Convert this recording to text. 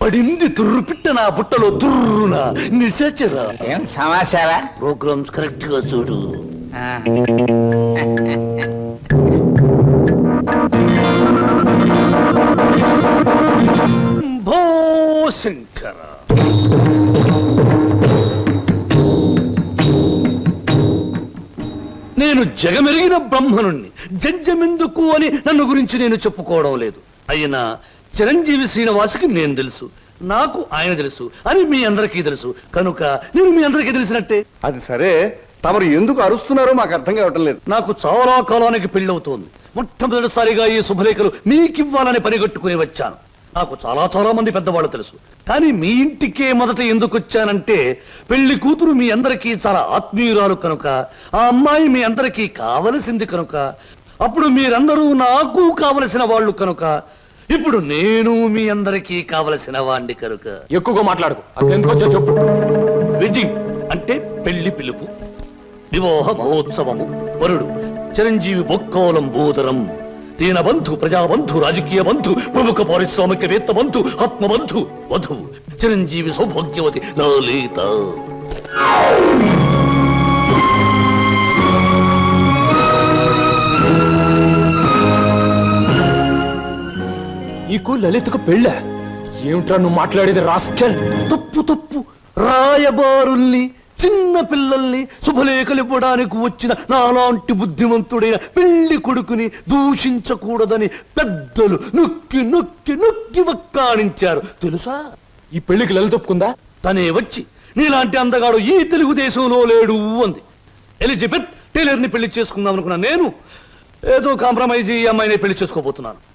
పడింది తుర్రు పిట్ట నా బుట్టలో తుర్రున నిశాచరా ఏం సమాచారా? ప్రోగ్రామ్స్ కరెక్ట్గా చూడు. భో శంకర నేను జగమెరిగిన బ్రహ్మనుణ్ణి జంజమెందుకు అని నన్ను గురించి నేను చెప్పుకోవడం లేదు. అయినా చిరంజీవి శ్రీనివాసుకి నేను తెలుసు. నాకు ఆయన తెలుసు. అని మీ అందరికీ తెలుసు. కనుక నేను మీ అందరికీ తెలిసినట్టే. అది సరే. తమరు ఎందుకు అరుస్తున్నారో మాకు అర్థం కావటం లేదు. నాకు చాలా కాలానికి పెళ్ళవుతోంది. మొట్టమొదటిసారిగా ఈ శుభలేఖలు మీకివ్వాలని పనిగట్టుకుని వచ్చాను. నాకు చాలా చాలా మంది పెద్దవాళ్ళు తెలుసు. కానీ మీ ఇంటికే మొదట ఎందుకు వచ్చానంటే పెళ్ళి కూతురు మీ అందరికీ చాలా ఆత్మీయురాలు కనుక ఆ అమ్మాయి మీ అందరికీ కావలసింది కనుక అప్పుడు మీరందరూ నాకు కావలసిన వాళ్ళు కనుక ఇప్పుడు నేను మీ అందరికీ కావలసిన వాణ్ణి కనుక. ఎక్కువగా మాట్లాడుకో. అసలు ఎందుకు వచ్చా చెప్పు. వెడ్డింగ్ అంటే పెళ్ళి పిలుపు. వివాహ మహోత్సవము. వరుడు చిరంజీవి బొక్కోలం బోదరం దీన బంధు ప్రజాబంధు రాజకీయ బంధు ప్రముఖ పారిశ్రామికవేత్త బంధు ఆత్మబంధు వధువు చిరంజీవి సౌభాగ్యవతి లలిత. నీకు లలితకు పెళ్ళ? ఏమిట్రా నువ్వు మాట్లాడేది రాస్కెల్? తప్పు తప్పు. రాయబారుల్ని చిన్న పిల్లల్ని శుభలేఖలు ఇవ్వడానికి వచ్చిన నాలాంటి బుద్ధిమంతుడైన పెళ్ళి కొడుకుని దూషించకూడదని పెద్దలు నొక్కి నొక్కి నొక్కి వక్కాణించారు. తెలుసా? ఈ పెళ్ళికి లలిత ఒప్పుకుందా? తనే వచ్చి నీలాంటి అందగాడు ఈ తెలుగుదేశంలో లేడు అంది. ఎలిజబెత్ టైలర్ని పెళ్ళి చేసుకుందాం అనుకున్నా నేను ఏదో కాంప్రమైజ్ ఈ అమ్మాయిని పెళ్ళి చేసుకోబోతున్నాను.